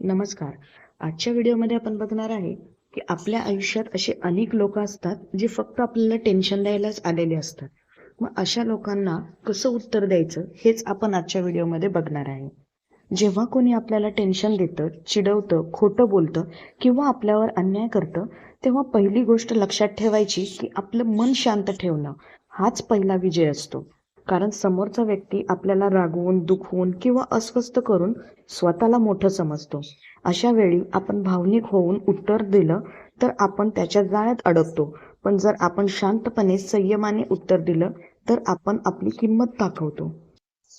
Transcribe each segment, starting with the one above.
नमस्कार. आजच्या व्हिडिओमध्ये आपण बघणार आहे की आपल्या आयुष्यात असे अनेक लोक असतात जे फक्त आपल्याला टेन्शन द्यायलाच आलेले असतात. मग अशा लोकांना कसं उत्तर द्यायचं हेच आपण आजच्या व्हिडिओमध्ये बघणार आहे. जेव्हा कोणी आपल्याला टेन्शन देतं चिडवतं खोटं बोलतं किंवा आपल्यावर अन्याय करतं तेव्हा पहिली गोष्ट लक्षात ठेवायची की आपलं मन शांत ठेवणं हाच पहिला विजय असतो. कारण समोरचा व्यक्ती आपल्याला रागवून दुखवून किंवा अस्वस्थ करून स्वतःला मोठं समजतो. अशा वेळी आपण भावनिक होऊन उत्तर दिलं तर आपण त्याच्या जाळ्यात अडकतो. पण जर आपण शांतपणे संयमाने उत्तर दिलं तर आपण आपली किंमत दाखवतो.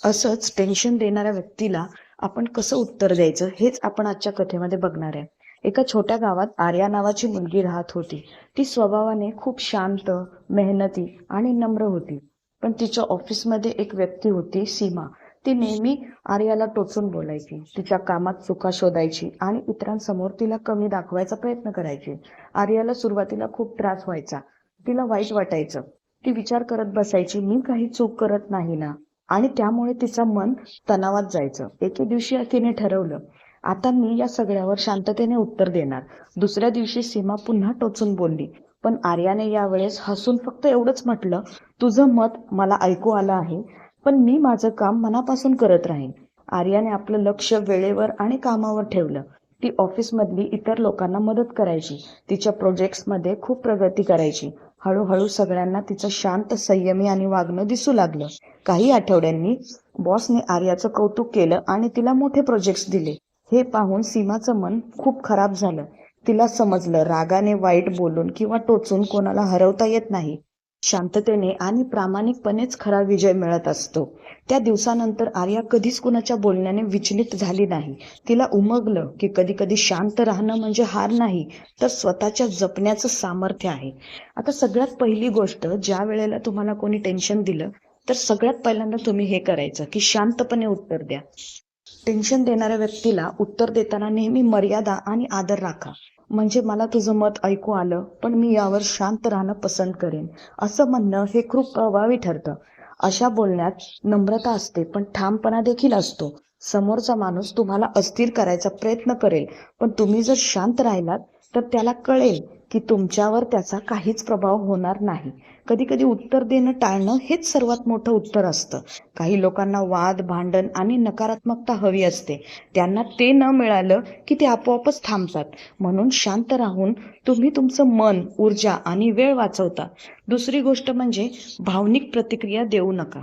असंच टेन्शन देणाऱ्या व्यक्तीला आपण कसं उत्तर द्यायचं हेच आपण आजच्या कथेमध्ये बघणार आहे. एका छोट्या गावात आर्या नावाची मुलगी राहत होती. ती स्वभावाने खूप शांत मेहनती आणि नम्र होती. पण तिच्या ऑफिसमध्ये एक व्यक्ती होती सीमा. ती नेहमी आर्याला टोचून बोलायची तिच्या कामात चुका शोधायची आणि इतरांसमोर तिला कमी दाखवायचा प्रयत्न करायची. आर्याला सुरुवातीला खूप त्रास व्हायचा. तिला वाईट वाटायचं. ती विचार करत बसायची मी काही चूक करत नाही ना? आणि त्यामुळे तिचं मन तणावात जायचं. एके दिवशी तिने ठरवलं आता मी या सगळ्यावर शांततेने उत्तर देणार. दुसऱ्या दिवशी सीमा पुन्हा टोचून बोलली पण आर्याने यावेळेस हसून फक्त एवढंच म्हटलं तुझं मत मला ऐकू आलं आहे पण मी माझं काम मनापासून करत राहीन. आर्याने आपलं लक्ष वेळेवर आणि कामावर ठेवलं. ती ऑफिसमधली इतर लोकांना मदत करायची तिच्या प्रोजेक्ट्समध्ये खूप प्रगती करायची. हळूहळू सगळ्यांना तिचं शांत संयमी आणि वागणं दिसू लागलं. काही आठवड्यांनी बॉसने आर्याचं कौतुक केलं आणि तिला मोठे प्रोजेक्ट्स दिले. हे पाहून सीमाचं मन खूप खराब झालं. तिला समजलं रागाने वाईट बोलून किंवा टोचून कोणाला हरवता येत नाही. शांततेने आणि प्रामाणिकपणेच खरा विजय मिळत असतो. त्या दिवसानंतर आर्या कधीच कुणाच्या बोलण्याने विचलित झाली नाही. तिला उमगलं की कधी कधी शांत राहणं म्हणजे हार नाही तर स्वतःच्या जपण्याचं सामर्थ्य आहे. आता सगळ्यात पहिली गोष्ट ज्या वेळेला तुम्हाला कोणी टेन्शन दिलं तर सगळ्यात पहिल्यांदा तुम्ही हे करायचं की शांतपणे उत्तर द्या. टेन्शन देणाऱ्या व्यक्तीला उत्तर देताना नेहमी मर्यादा आणि आदर राखा. म्हणजे मला तुझं मत ऐकू आलं पण मी यावर शांत राहणं पसंत करेन. असं म्हणणं हे खूप प्रभावी ठरतं. अशा बोलण्यात नम्रता असते पण ठामपणा देखील असतो. समोरचा माणूस तुम्हाला अस्थिर करायचा प्रयत्न करेल पण तुम्ही जर शांत राहिलात तर त्याला कळेल की तुमच्यावर त्याचा काहीच प्रभाव होणार नाही. कधी कधी उत्तर देणं टाळणं हेच सर्वात मोठं उत्तर असतं. काही लोकांना वाद भांडण आणि नकारात्मकता हवी असते. त्यांना ते न मिळालं की ते आपोआपच थांबतात. म्हणून शांत राहून तुम्ही तुमचं मन ऊर्जा आणि वेळ वाचवता. दुसरी गोष्ट म्हणजे भावनिक प्रतिक्रिया देऊ नका.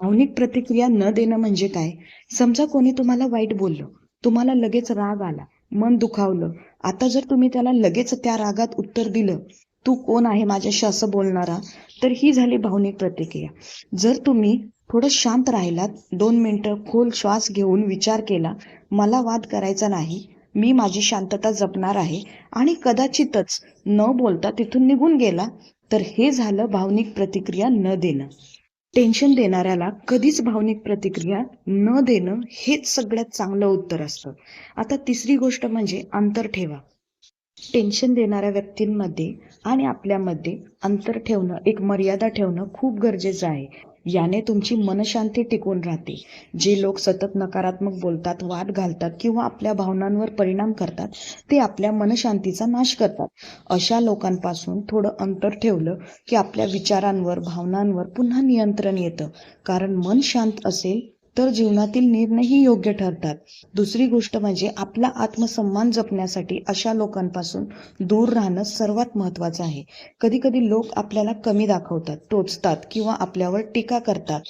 भावनिक प्रतिक्रिया न देणं म्हणजे काय? समजा कोणी तुम्हाला वाईट बोललं तुम्हाला लगेच राग आला मन दुखावलं. आता जर तुम्ही त्याला लगेच त्या रागात उत्तर दिलं तू कोण आहे माझ्याशी असं बोलणारा? तर ही झाली भावनिक प्रतिक्रिया. जर तुम्ही थोडं शांत राहिलात दोन मिनटं खोल श्वास घेऊन विचार केला मला वाद करायचा नाही मी माझी शांतता जपणार आहे आणि कदाचितच न बोलता तिथून निघून गेला तर हे झालं भावनिक प्रतिक्रिया न देणं. टेन्शन देणाऱ्याला कधीच भावनिक प्रतिक्रिया न देणं हेच सगळ्यात चांगलं उत्तर असतं. आता तिसरी गोष्ट म्हणजे अंतर ठेवा. टेन्शन देणाऱ्या व्यक्तींमध्ये आणि आपल्यामध्ये अंतर ठेवणं एक मर्यादा ठेवणं खूप गरजेचं आहे. याने तुमची मनशांती टिकून राहते. जे लोक सतत नकारात्मक बोलतात वाद घालतात किंवा आपल्या भावनांवर परिणाम करतात ते आपल्या मनशांतीचा नाश करतात. अशा लोकांपासून थोडं अंतर ठेवलं की आपल्या विचारांवर भावनांवर पुन्हा नियंत्रण येतं. कारण मन शांत असेल तर जीवनातील निर्णयही योग्य ठरतात. दुसरी गोष्ट म्हणजे आपला आत्मसन्मान जपण्यासाठी अशा लोकांपासून दूर राहणं सर्वात महत्वाचं आहे. कधी कधी लोक आपल्याला कमी दाखवतात टोचतात किंवा आपल्यावर टीका करतात.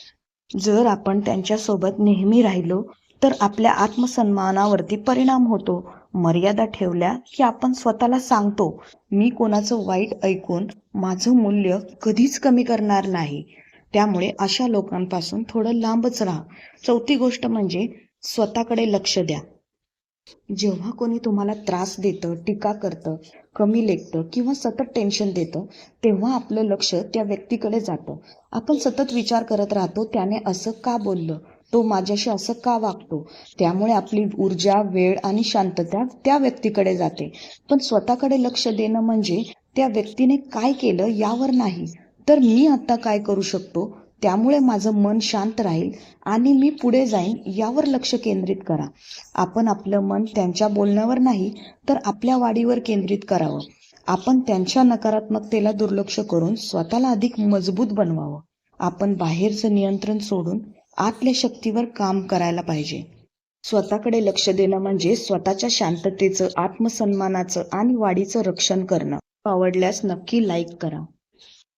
जर आपण त्यांच्यासोबत नेहमी राहिलो तर आपल्या आत्मसन्मानावरती परिणाम होतो. मर्यादा ठेवल्या की आपण स्वतःला सांगतो मी कोणाचं वाईट ऐकून माझं मूल्य कधीच कमी करणार नाही. त्यामुळे अशा लोकांपासून थोडं लांबच राहा. चौथी गोष्ट म्हणजे स्वतःकडे लक्ष द्या. जेव्हा कोणी तुम्हाला त्रास देतं टीका करतं कमी लेखतं किंवा सतत टेन्शन देतं तेव्हा आपलं लक्ष त्या व्यक्तीकडे जातं. आपण सतत विचार करत राहतो त्याने असं का बोललं? तो माझ्याशी असं का वागतो? त्यामुळे आपली ऊर्जा वेळ आणि शांतता त्या व्यक्तीकडे जाते. पण स्वतःकडे लक्ष देणं म्हणजे त्या व्यक्तीने काय केलं यावर नाही. तर मी आता काय करू शकतो? त्यामुळे माझं मन शांत राहील आणि मी पुढे जाईन यावर लक्ष केंद्रित करा. आपण आपलं मन त्यांच्या बोलण्यावर नाही तर आपल्या वाढीवर केंद्रित करावं. आपण त्यांच्या नकारात्मकतेला दुर्लक्ष करून स्वतःला अधिक मजबूत बनवावं. आपण बाहेरचं नियंत्रण सोडून आतल्या शक्तीवर काम करायला पाहिजे. स्वतःकडे लक्ष देणं म्हणजे स्वतःच्या शांततेचं आत्मसन्मानाचं आणि वाढीचं रक्षण करणं. आवडल्यास नक्की लाईक करा.